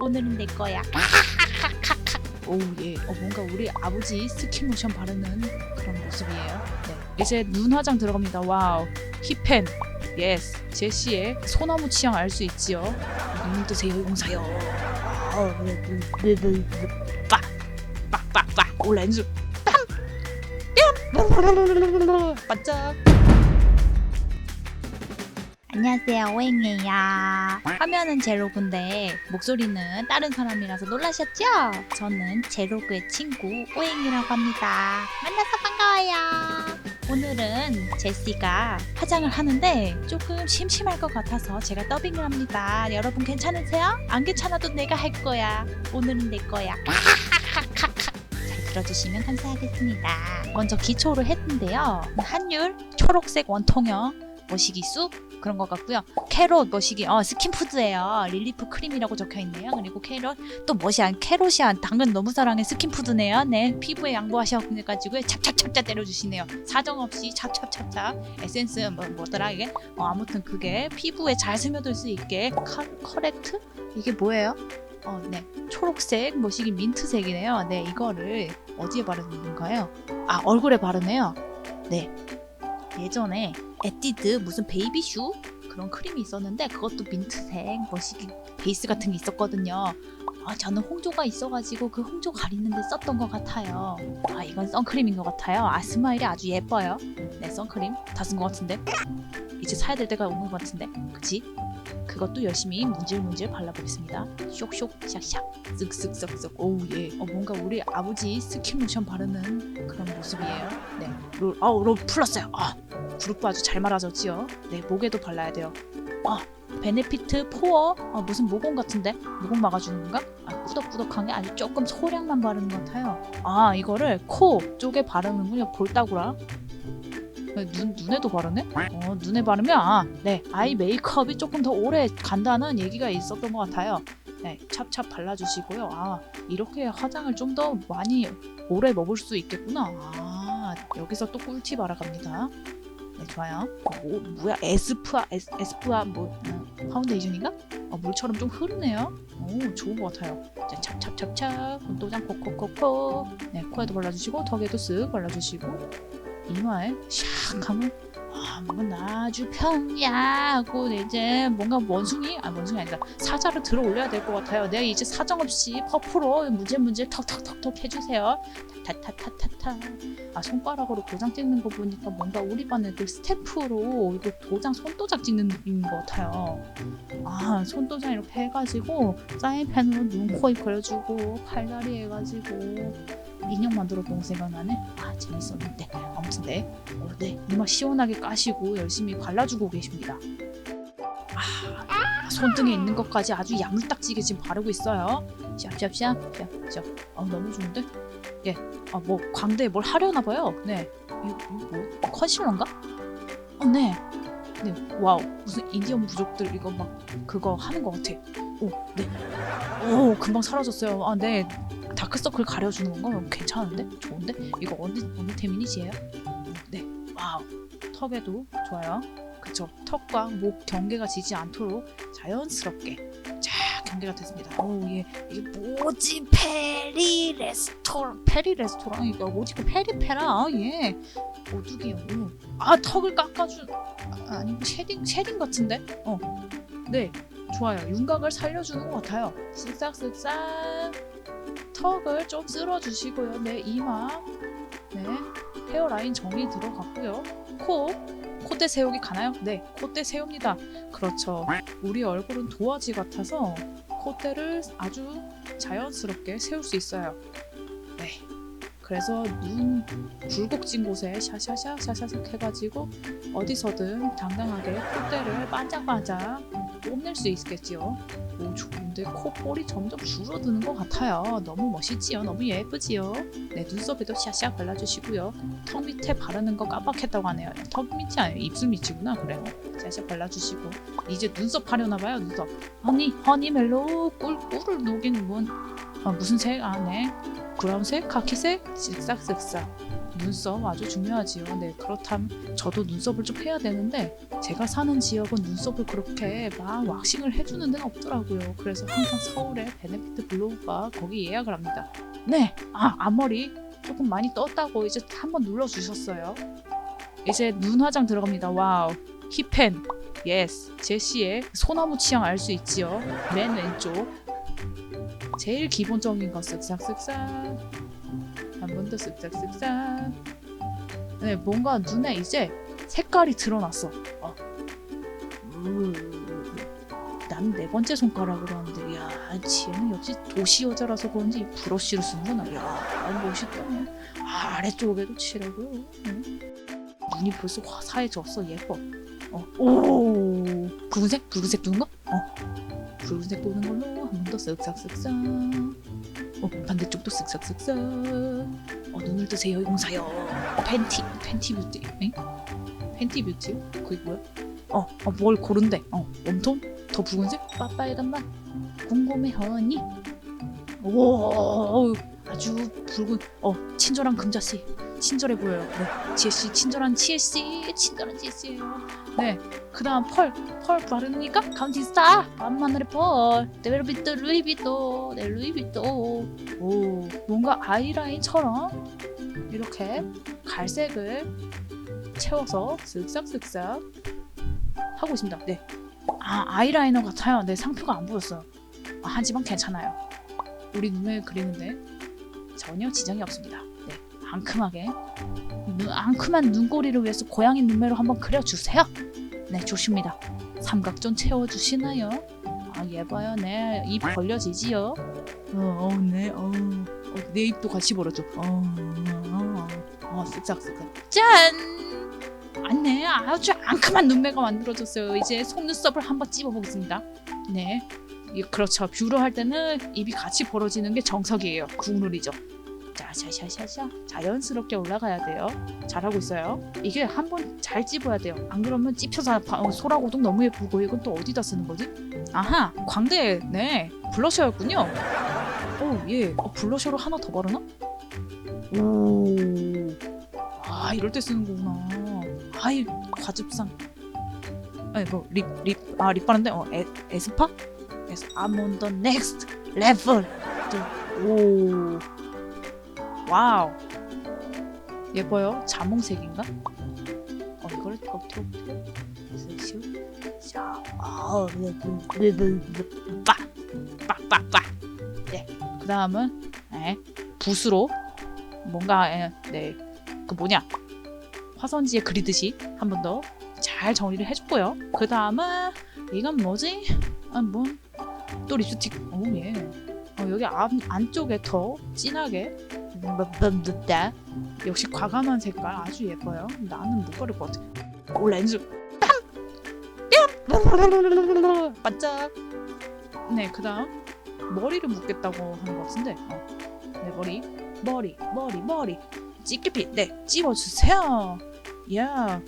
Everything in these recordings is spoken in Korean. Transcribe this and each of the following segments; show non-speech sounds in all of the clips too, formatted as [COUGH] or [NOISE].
오늘은 내 거야. [LAUGHS] 오우 예. 어, 뭔가 우리 아버지 스킨 로션 바르는 그런 모습이에요. 네. 이제 눈 화장 들어갑니다. 와우. 힙펜. 예스. 제시의 소나무 취향 알 수 있지요. 눈 뜨세요 용사요. 네, 네. 빡. 빡 빡 빡. 오 렌즈. 뺨. 반짝. 안녕하세요. 오행이에요. 화면은 제로그인데 목소리는 다른 사람이라서 놀라셨죠? 저는 제로그의 친구 오행이라고 합니다. 만나서 반가워요. 오늘은 제시가 화장을 하는데 조금 심심할 것 같아서 제가 더빙을 합니다. 여러분 괜찮으세요? 안 괜찮아도 내가 할 거야. 오늘은 내 거야. [LAUGHS] 잘 들어주시면 감사하겠습니다. 먼저 기초를 했는데요. 한율 초록색 원통형 머시기 쑥 그런 것 같고요. 캐롯 머시기 어 스킨푸드예요. 릴리프 크림이라고 적혀 있네요. 그리고 캐롯 또 멋이 안 캐롯이 안 당근 너무 사랑해 스킨푸드네요. 네 피부에 양보하셔가지고 찹찹찹찹 때려주시네요. 사정 없이 찹찹찹찹 에센스 뭐 뭐더라 이게 어, 아무튼 그게 피부에 잘 스며들 수 있게 커, 커렉트 이게 뭐예요? 어, 네. 초록색 머시기 민트색이네요. 네, 이거를 어디에 바르는 건가요? 아, 얼굴에 바르네요. 네. 예전에 에뛰드 무슨 베이비슈 그런 크림이 있었는데 그것도 민트색 머시기 베이스 같은 게 있었거든요. 아 저는 홍조가 있어가지고 그 홍조 가리는데 썼던 것 같아요. 아 이건 선크림인 것 같아요. 아 스마일이 아주 예뻐요. 네 선크림 다 쓴 것 같은데 이제 사야 될 때가 오는 것 같은데 그치? 그것도 열심히 문질문질 발라보겠습니다. 쇽쇽 샥샥 쓱쓱쓱쓱 오우 예. 어 뭔가 우리 아버지 스킨 로션 바르는 그런 모습이에요. 네. 롤, 아우 롤 풀었어요. 아 그룹도 아주 잘 말아졌지요. 네 목에도 발라야 돼요. 아 베네피트 포어 아, 무슨 모공 같은데 모공 막아주는 건가? 아 꾸덕꾸덕한 게 아주 조금 소량만 바르는 것 같아요. 아 이거를 코 쪽에 바르는군요. 볼따구라. 어, 눈 눈에도 바르네? 어 눈에 바르면 아, 네 아이 메이크업이 조금 더 오래 간다는 얘기가 있었던 것 같아요. 네 찹찹 발라주시고요. 아 이렇게 화장을 좀 더 많이 오래 먹을 수 있겠구나. 아 여기서 또 꿀팁 알아갑니다. 네 좋아요. 뭐 뭐야 에스쁘아 에스, 에스쁘아 뭐 음, 파운데이션인가? 어, 물처럼 좀 흐르네요. 오 좋은 것 같아요. 자, 찹찹찹찹 눈도장 콕콕콕콕. 네 코에도 발라주시고 턱에도 쓱 발라주시고 이마에 샥 하면 아 뭔가 아주 평야하고 이제 뭔가 원숭이 아 원숭이 아니다 사자를 들어 올려야 될 것 같아요. 내가 이제 사정 없이 퍼프로 문제 문제 턱턱턱턱 해주세요. 타타타타타 아 손가락으로 도장 찍는 거 보니까 뭔가 우리 반 애들 스태프로 이거 도장 손도장 찍는 느낌인 것 같아요. 아 손도장 이렇게 해가지고 사인펜으로 눈, 코, 입 그려주고 팔다리 해가지고 인형 만들어 본 생각나네. 아 재밌었는데 네, 어, 네 이마 시원하게 까시고 열심히 발라주고 계십니다. 아 손등에 있는 것까지 아주 야물딱지게 지금 바르고 있어요. 샵샵샵 샵샵. 아 너무 좋은데? 예. 아 뭐 광대에 뭘 하려나 봐요. 네. 이거, 이거 뭐 컨실러인가? 어 네. 네. 와우 무슨 인디언 부족들 이거 막 그거 하는 것 같아. 오 네. 오 금방 사라졌어요. 아 네. 다크서클 가려주는 건가? 어, 괜찮은데? 좋은데? 이거 어느 어느 태민이지예요? 네, 와우. 턱에도 좋아요. 그쵸? 턱과 목 경계가 지지 않도록 자연스럽게 자 경계가 됐습니다. 오, 예. 이게 뭐지? 페리 레스토랑. 페리 레스토랑 이거 뭐지? 그 페리페라. 예. 오두기요. 오. 아 턱을 깎아주. 아, 아니 쉐딩 쉐딩 같은데? 어. 네. 좋아요. 윤곽을 살려주는 것 같아요. 쓱싹쓱싹. 턱을 좀 쓸어주시고요. 네, 이마. 네, 헤어라인 정리 들어갔고요. 코. 콧대 세우기 가나요? 네, 콧대 세웁니다. 그렇죠. 우리 얼굴은 도화지 같아서 콧대를 아주 자연스럽게 세울 수 있어요. 네. 그래서 눈 굴곡진 곳에 샤샤샤 샤샤샥 해가지고 어디서든 당당하게 콧대를 반짝반짝 뽐낼 수 있겠지요. 오 좋은데 코볼이 점점 줄어드는 것 같아요. 너무 멋있지요. 너무 예쁘지요. 네 눈썹에도 샤샤 발라주시고요. 턱 밑에 바르는 거 깜빡했다고 하네요. 턱 밑이 아니에요. 입술 밑이구나. 그래요. 샤샤 발라주시고 이제 눈썹 하려나 봐요. 눈썹. 허니 허니 멜로 꿀 꿀을 녹인 문. 아, 무슨 색? 아 네. 브라운색, 카키색, 쓱싹쓱싹. 눈썹 아주 중요하지요. 네, 그렇다면 저도 눈썹을 좀 해야 되는데 제가 사는 지역은 눈썹을 그렇게 막 왁싱을 해주는 데는 없더라고요. 그래서 항상 서울에 베네피트 블로우가 거기 예약을 합니다. 네, 아 앞머리 조금 많이 떴다고 이제 한번 눌러주셨어요. 이제 눈 화장 들어갑니다. 와우, 힙펜, 예스, 제시의 소나무 취향 알 수 있지요. 맨 왼쪽. 제일 기본적인 거 쓱싹쓱싹 한 번 더 쓱싹 쓱싹 네 뭔가 눈에 이제 색깔이 드러났어 어. 난네 번째 손가락으로 하는데 야 지혜는 역시 도시 여자라서 그런지 브러쉬를 쓰는구나 야 멋있다 아 아래쪽에도 칠하고요 응. 눈이 벌써 화사해졌어 예뻐 어. 오 붉은색? 붉은색 도는 거? 어 붉은색 도는 걸로 한 번 더 쓱싹쓱싹 어, 반대쪽도 쓱싹쓱싹 어, 눈을 뜨세요 용사요 팬티 팬티 뷰티 엥? 팬티 뷰티? 그게 뭐야? 어, 어, 뭘 고른대 어, 웜톤? 더 붉은색? 빠빨간 맛 궁금해 허니 오 아주 붉은 어 친절한 금자씨 친절해 보여요 네 지혜씨 친절한 지혜씨 친절한 지혜씨예요 네. 그다음 펄. 펄 바르니까? 카운티스타 만마늘의 펄. 데벨비또 루이비또. 네 루이비또. 오 뭔가 아이라인처럼 이렇게 갈색을 채워서 쓱싹쓱싹 하고 있습니다. 네. 아 아이라이너 같아요. 네 상표가 안 보였어요 아, 하지만 괜찮아요. 우리 눈을 그리는데 전혀 지장이 없습니다. 네. 앙큼하게. 눈, 앙큼한 눈꼬리를 위해서 고양이 눈매로 한번 그려주세요 네 좋습니다. 삼각존 채워주시나요? 아 예뻐요. 네 입 벌려지지요? 어, 어, 네, 어, 어, 내 입도 같이 벌어져. 어, 어, 어, 쓱싹쓱싹. 짠! 안네 아주 앙큼한 눈매가 만들어졌어요. 이제 속눈썹을 한번 찝어보겠습니다. 네 이- 그렇죠. 뷰러 할 때는 입이 같이 벌어지는 게 정석이에요. 국룰이죠. 자, 샤샤샤샤 자연스럽게 올라가야 돼요. 잘하고 있어요. 이게 한번잘 찝어야 돼요. 안 그러면 찝혀서 바- 어, 소라고동 너무 예쁘고 이건 또 어디다 쓰는 거지? 아하, 광대 네 블러셔였군요. 오 예, 어, 블러셔로 하나 더 바르나? 오, 아 이럴 때 쓰는 거구나. 아이 과즙상. 아니 뭐립립아 립 바른데 어 에, 에스파? 에스 I'm on the next. 오. 와우. 예뻐요? 자몽색인가? 어 이거를 겉으로 쓱슉 빡빡빡빡 네그 다음은 네 붓으로 뭔가 네그 뭐냐? 화선지에 그리듯이 한 번 더 잘 정리를 해줬고요. 그 다음은 이건 뭐지? 아뭐또 립스틱. 오 예. 어, 여기 안, 안쪽에 더 진하게 다 역시 과감한 색깔 아주 예뻐요. 나는 못 바를 것 같아. 오 렌즈. 반짝. 네 그다음 머리를 묶겠다고 하는 것 같은데. 어. 네 머리 머리 머리 머리 찌개피 네 찝어주세요. 야.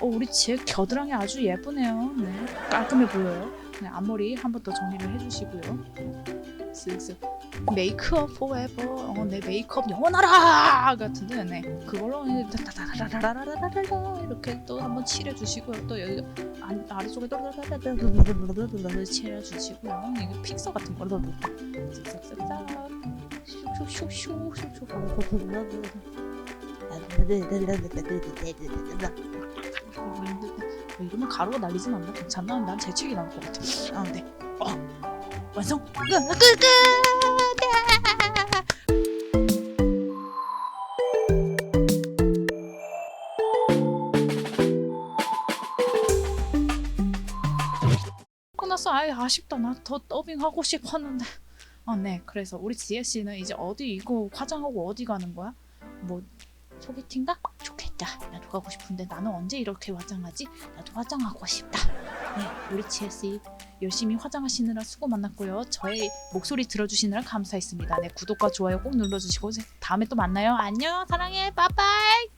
어 우리 제 겨드랑이 아주 예쁘네요. 네 깔끔해 보여요. 네 앞머리 한 번 더 정리를 해주시고요. 쓱쓱. 메이크업 포에버 어, 내 메이크업 영원하라 같은데 네 그걸로 이렇게 또 한번 칠해주시고요 또 여기 아래쪽에 칠해주시고요 이게 픽서 같은 거 이러면 가루가 날리진 않나? 괜찮나? 난 재채기 나올 것 같아. 아, 네. 어. 완성! 끝! 끝! 끝! 아이 아쉽다. 나 더 더빙 하고 싶었는데. 아 네. 그래서 우리 지혜 씨는 이제 어디 이거 화장하고 어디 가는 거야? 뭐 소개팅가? 좋겠다. 나도 가고 싶은데 나는 언제 이렇게 화장하지? 나도 화장하고 싶다. 네, 우리 지혜 씨 열심히 화장하시느라 수고 많았고요. 저의 목소리 들어주시느라 감사했습니다. 네, 구독과 좋아요 꼭 눌러주시고 다음에 또 만나요. 안녕, 사랑해, 빠빠이.